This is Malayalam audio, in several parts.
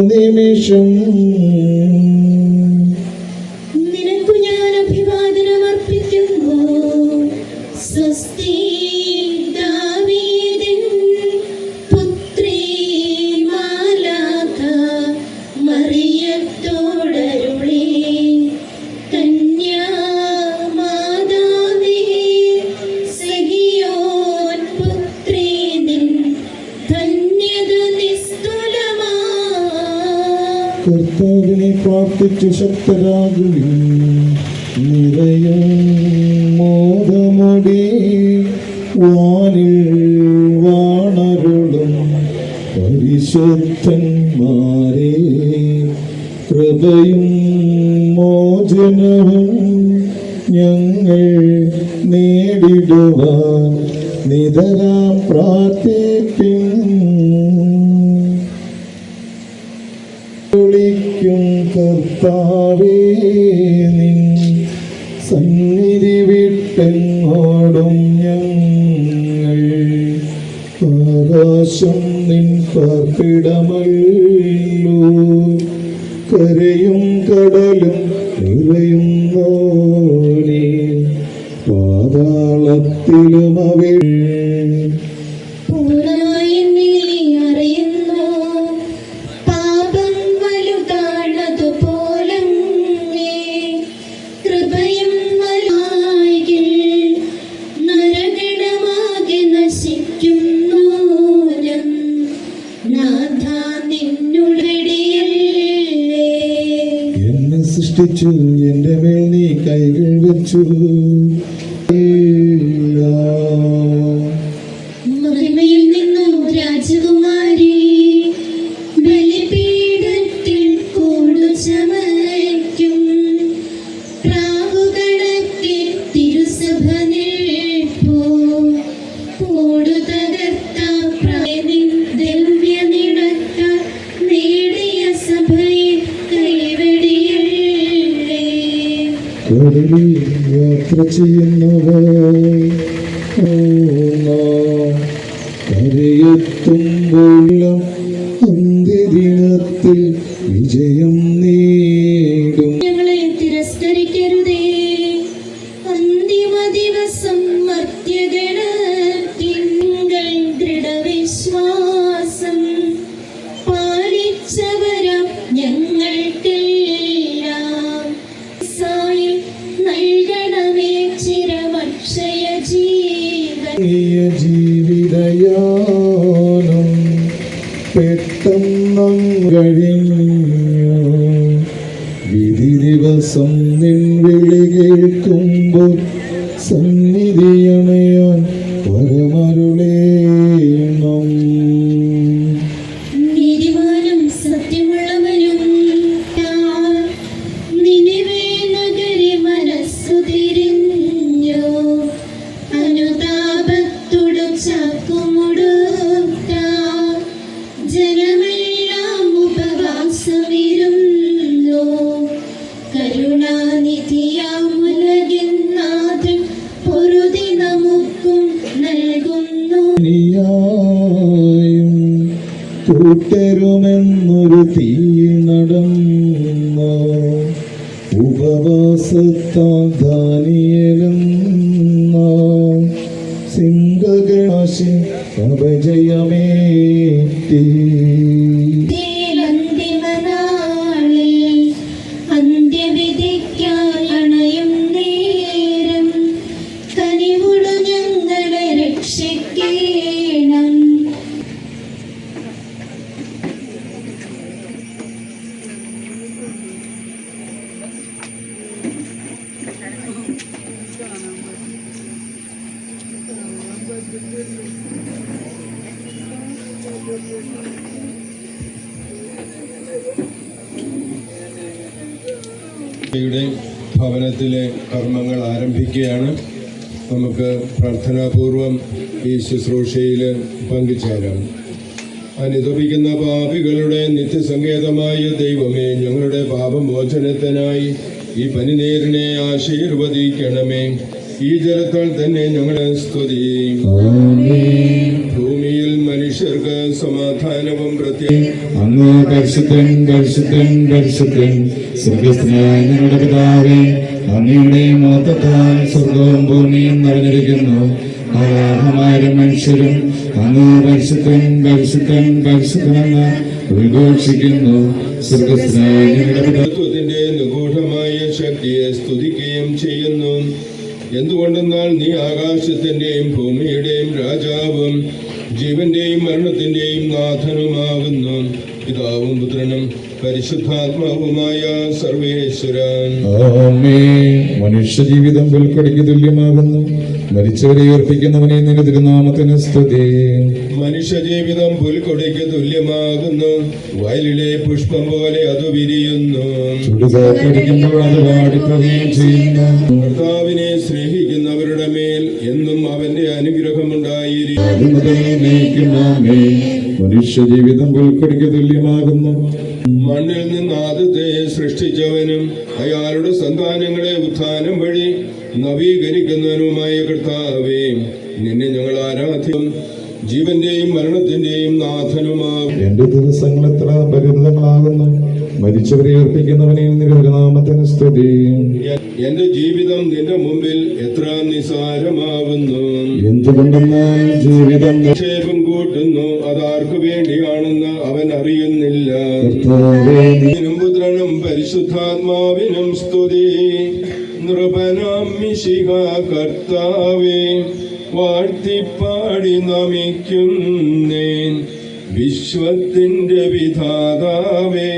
നിമിഷം നിനക്കു കർത്താവിനെ പ്രാർത്ഥിച്ചു ശക്തരാകുവിൻ. നിറയും മോദമടി വാനിൽ വാണരുളും. പരിശുദ്ധന്മാരെ കൃപയും മോചനവും ഞങ്ങൾ നേടിടുവാൻ നിതരാം പ്രാർത്ഥിപ്പിൻ. വിളിക്കും കർത്താവേ നിൻ സന്നിധി വിട്ടെങ്ങോടും ഞങ്ങൾ? ആകാശം നിൻ പാർപ്പിടമല്ലോ കരയും കടലും നിറയുന്നോനെ പാതാളത്തിലും അവേ സൃഷ്ടിച്ചു. എന്റെ മേൽ നീ കൈകൾ വെച്ചു. കടലിൽ യാത്ര ചെയ്യുന്നവർ കൂട്ടരുമെന്നൊരു തീ നടന്നു. ഉപവാസത്താൽ ഭവനത്തിലെ കർമ്മങ്ങൾ ആരംഭിക്കുകയാണ്. നമുക്ക് പ്രാർത്ഥനാപൂർവം ഈ ശുശ്രൂഷയിൽ പങ്കുചേരാം. അനുദപിക്കുന്ന പാപികളുടെ നിത്യസങ്കേതമായ ദൈവമേ ഞങ്ങളുടെ പാപമോചനത്തിനായി ഈ പനിനീരിനെ ആശീർവദിക്കണമേ. ഈ ജലത്താൽ തന്നെ ഞങ്ങളെ സ്തുതി. ഭൂമിയിൽ മനുഷ്യർക്ക് സമാധാനവും അങ്ങ് പരിശുദ്ധൻ പരിശുദ്ധൻ പരിശുദ്ധൻ. സ്വർഗസ്ഥനായ ഞങ്ങളുടെ പിതാവേ അങ്ങയുടെ മോത്തത്താൽ സ്വർഗവും ഭൂമിയും നിറഞ്ഞിരിക്കുന്നു. ആരാധമാരും മനുഷ്യരും അങ്ങ് പരിശുദ്ധൻ പരിശുദ്ധൻ പരിശുദ്ധനെന്ന് ഉദ്ഘോഷിക്കുന്നു. സ്വർഗസ്ഥനായ ഞങ്ങളുടെ നിഗൂഢമായ ശക്തിയെ സ്തുതിക്കുകയും ചെയ്യുന്നു. എന്തുകൊണ്ടെന്നാൽ നീ ആകാശത്തിന്റെയും ഭൂമിയുടെയും രാജാവും ജീവന്റെയും മരണത്തിന്റെയും നാഥനുമാകുന്ന പിതാവും പുത്രനും പരിശുദ്ധാത്മാവുമായ സർവേശ്വരൻ. മനുഷ്യജീവിതം വിൽക്കടിക്ക് തുല്യമാകുന്നു. മരിച്ചവരെ ഉയർപ്പിക്കുന്നവനെ നിന്റെ തിരുനാമത്തിന് സ്തുതി. മനുഷ്യജീവിതം പുൽക്കൊടിക്ക് തുല്യമാകുന്നു. വയലിലെ പുഷ്പം പോലെ അത് വിരിയുന്നു. ചുടുകാറ്റടിക്കുമ്പോൾ അത് വാടിപ്പോവുകയും ചെയ്യുന്നു. കർത്താവിനെ സ്നേഹിക്കുന്നവരുടെ മേൽ എന്നും അവന്റെ അനുഗ്രഹമുണ്ടായിരിക്കും ആദ്യം മുതൽ ജീവിതം പുൽക്കൊടിക്ക് തുല്യമാകുന്നു. മണ്ണിൽ നിന്ന് ആദ്യത്തെ സൃഷ്ടിച്ചവനും അയാളുടെ സന്താനങ്ങളെ ഉത്ഥാനം വഴി നവീകരിക്കുന്നവനുമായ കർത്താവേ നിന്നെ ഞങ്ങൾ ആരാധ്യം ജീവന്റെയും മരണത്തിന്റെയും നാഥനുമാകും. എന്റെ ദിവസങ്ങൾ എത്ര പരിമിതങ്ങളാകുന്നു. മരിച്ചവരെ ഉയർപ്പിക്കുന്നവനെ നിന്റെ സ്തുതി. എന്റെ ജീവിതം നിന്റെ മുമ്പിൽ എത്ര നിസാരമാവുന്നു. എന്തുകൊണ്ടെന്നാൽ ജീവിതം നിക്ഷേപം കൂട്ടുന്നു അതാർക്കു വേണ്ടിയാണെന്ന് അവൻ അറിയുന്നില്ല. പുത്രനും പരിശുദ്ധാത്മാവിനും സ്തുതി. നൃപനാം മിശിക കർത്താവേ വാഴ്ത്തിപ്പാടി നമിക്കുന്നേൻ. വിശ്വത്തിന്റെ വിധാതാവേ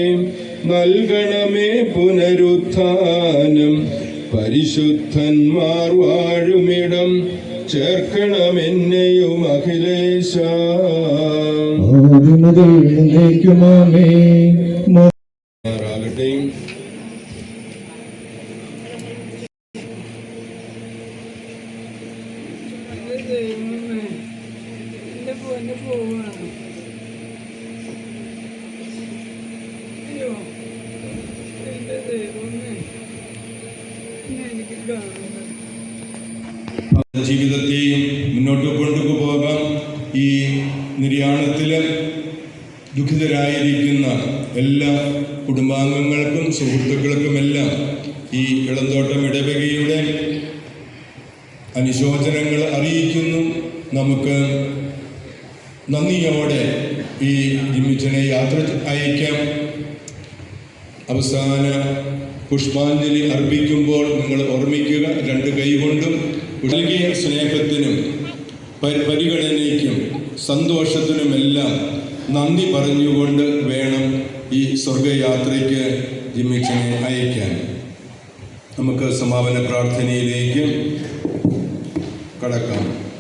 നൽകണമേ പുനരുത്ഥാനം. പരിശുദ്ധന്മാർ വാഴുമിടം ചേർക്കണമെന്നെയും അഖിലേശ. ജീവിതത്തെയും മുന്നോട്ട് കൊണ്ടുപോകാം ഈ നിര്യാണത്തിൽ ദുഃഖിതരായിരിക്കുന്ന എല്ലാ കുടുംബാംഗങ്ങൾക്കും സുഹൃത്തുക്കൾക്കുമെല്ലാം ഈ ഇളന്തോട്ടം ഇടവകയുടെ അനുശോചനങ്ങൾ അറിയിക്കുന്നു. നമുക്ക് നന്ദിയോടെ ഈ ജിമ്മിച്ചനെ യാത്ര അയക്കാം. അവസാന പുഷ്പാഞ്ജലി അർപ്പിക്കുമ്പോൾ നിങ്ങൾ ഓർമ്മിക്കുക രണ്ട് കൈകൊണ്ടും നൽകിയ സ്നേഹത്തിനും പരി- പരിഗണനയ്ക്കും സന്തോഷത്തിനുമെല്ലാം നന്ദി പറഞ്ഞുകൊണ്ട് വേണം ഈ സ്വർഗയാത്രയ്ക്ക് ജിമ്മിച്ചനെ അയക്കാൻ. നമുക്ക് സമാപന പ്രാർത്ഥനയിലേക്ക് കടക്കാം.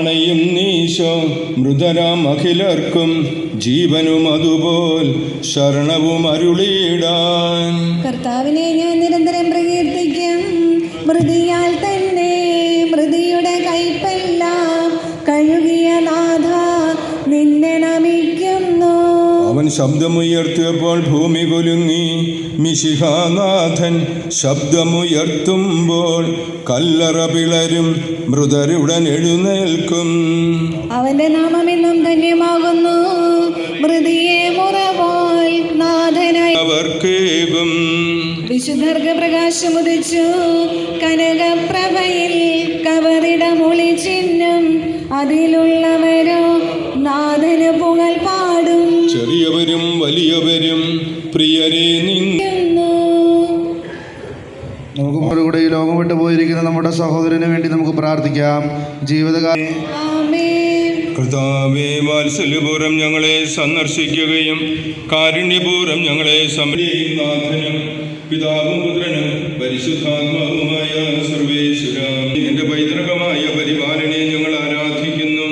ണയും നീശോ മൃതരാം അഖിലർക്കും ജീവനും അതുപോൽ ശരണവും അരുളിയിടാൻ. കർത്താവിനെ ഞാൻ നിരന്തരം പ്രകീർത്തിക്കും. മൃതിയാൽ തന്നെ മൃതിയുടെ കൈപ്പെല്ലാം കഴുകിയ നാഥ നിന്നെ നമിക്കുന്നു. അവൻ ശബ്ദമുയർത്തിയപ്പോൾ ഭൂമി കുലുങ്ങി. മിശിഹാനാഥൻ ശബ്ദമുയർത്തുമ്പോൾ കല്ലറ പിളരും മൃതരുടൻ എഴുന്നേൽക്കും. അവന്റെ നാമം എന്നും ധന്യമാകുന്നു. മൃതിയെ മുറപോൽ നാഥനായി അവർക്കേകും. വിശുദ്ധർക്ക് പ്രകാശമുദിച്ചു കനകപ്രഭയിൽ കവറിടമൊളി ചിഹ്നം. അതിലുള്ളവരോ നാഥന് പുകഴ് പാടും ചെറിയവരും വലിയവരും പ്രിയരെ ലോകം വിട്ടു പോയിരിക്കുന്ന നമ്മുടെ സഹോദരന് വേണ്ടി നമുക്ക് പ്രാർത്ഥിക്കാം. ജീവിതകാലം ആമേൻ. കർത്താവേ വാത്സല്യപൂർവം ഞങ്ങളെ സന്ദർശിക്കുകയും കാരുണ്യപൂർവം ഞങ്ങളെ സംരക്ഷിക്കും പിതാവും പുത്രനും പരിശുദ്ധാത്മാവുമായ സർവേശ്വര. എന്റെ പൈതൃകമായ പരിപാലനെ ഞങ്ങൾ ആരാധിക്കുന്നു.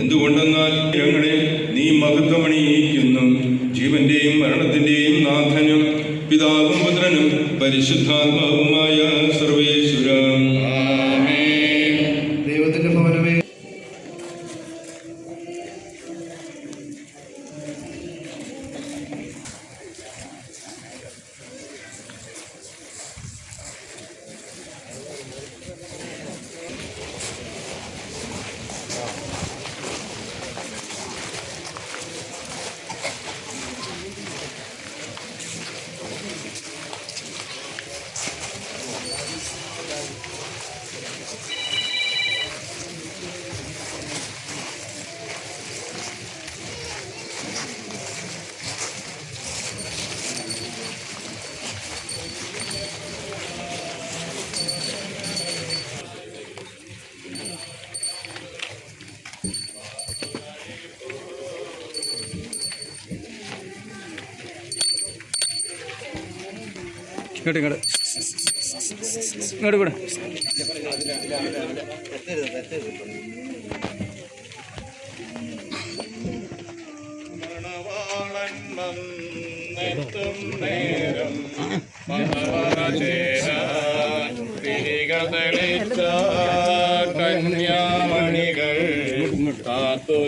എന്തുകൊണ്ടെന്നാൽ ഞങ്ങളെ നീ മഹത്വമണിയിക്കുന്നു. ജീവന്റെയും മരണത്തിന്റെയും നാഥനും പിതാവും പുത്രനും പരിശുദ്ധാത്മാവുമായ ഇങ്ങോട്ട് ഇങ്ങോട്ട്. ഇങ്ങോട്ട് കൂടെ. നേരം കന്യാമണികൾ കാത്തു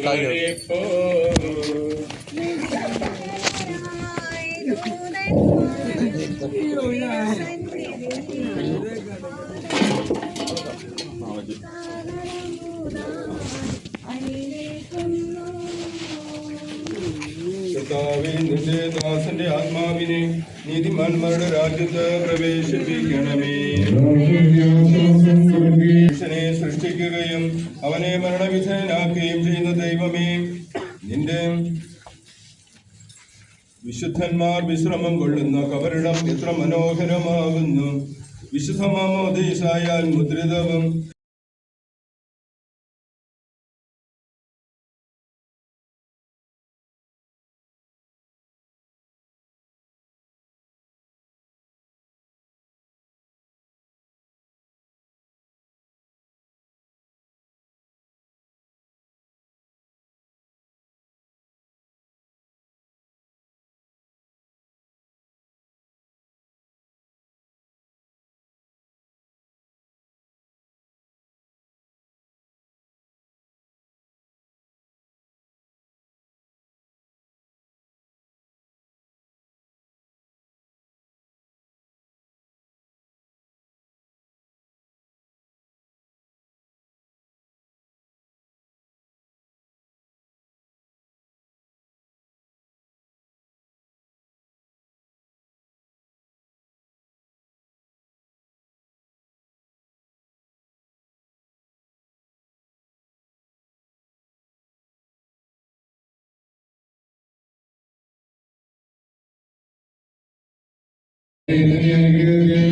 നിന്റെ ദാസന്റെ ആത്മാവിനെ നീതിമാന്മാരുടെ രാജ്യത്ത് പ്രവേശിപ്പിക്കണമേ. മനുഷ്യനെ സൃഷ്ടിക്കുകയും അവനെ മരണവിധേയനാക്കുകയും ചെയ്യുന്ന ദൈവമേ നിന്റെ വിശുദ്ധന്മാർ വിശ്രമം കൊള്ളുന്ന കവരിടം എത്ര മനോഹരമാകുന്നു വിശുദ്ധമാമോദീസായാൽ മുദ്രിതവും Amen.